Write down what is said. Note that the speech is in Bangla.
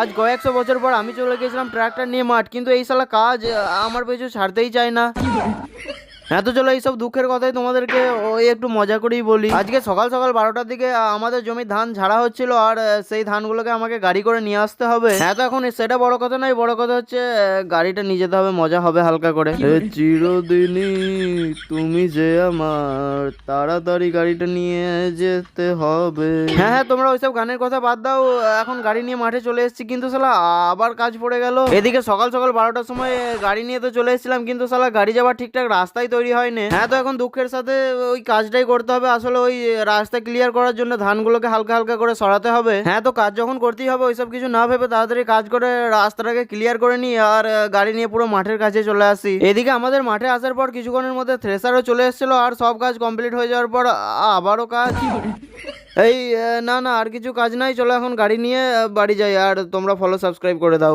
আজ কয়েকশো বছর পর আমি চলে গেছিলাম ট্রাক্টর নিয়ে মাঠ, কিন্তু এই সালা কাজ আমার পেছু ছাড়তেই চায় না। হ্যাঁ তো চলো এইসব দুঃখের কথাই তোমাদেরকে ওই একটু মজা করেই বলি। আজকে সকাল সকাল বারোটার দিকে আমাদের জমি ধান ঝাড়া হচ্ছিল আর সেই ধানগুলোকে আমাকে গাড়ি করে নিয়ে আসতে হবে। হ্যাঁ তো এখন সেটা বড় কথা নয় বড় কথা হচ্ছে গাড়িটা নিয়ে যেতে হবে মজা হবে হালকা করে। চিরদিনই তুমি যে আমার তাড়াতাড়ি গাড়িটা নিয়ে যেতে হবে। হ্যাঁ হ্যাঁ তোমরা ওইসব গানের কথা বাদ দাও এখন গাড়ি নিয়ে মাঠে চলে এসেছি কিন্তু সালা আবার কাজ পড়ে গেল। এদিকে সকাল সকাল বারোটার সময় গাড়ি নিয়ে তো চলে এসেছিলাম কিন্তু সালা গাড়ি যাওয়ার ঠিকঠাক রাস্তাই তৈরি হয়নি। হ্যাঁ তো এখন দুঃখের সাথে ওই কাজটাই করতে হবে। আসলে ওই রাস্তা ক্লিয়ার করার জন্য ধানগুলোকে হালকা হালকা করে সরাতে হবে। হ্যাঁ তো কাজ যখন করতেই হবে, ওইসব কিছু না ভেবে তাড়াতাড়ি কাজ করে রাস্তাটাকে ক্লিয়ার করে নিই আর গাড়ি নিয়ে পুরো মাঠের কাছে চলে আসি। এদিকে আমাদের মাঠে আসার পর কিছুক্ষণের মধ্যে থ্রেসারও চলে এসেছিল আর সব কাজ কমপ্লিট হয়ে যাওয়ার পর আবারও কাজ। এই না না, আর কিছু কাজ নাই। চলো এখন গাড়ি নিয়ে বাড়ি যাই। আর তোমরা ফলো সাবস্ক্রাইব করে দাও।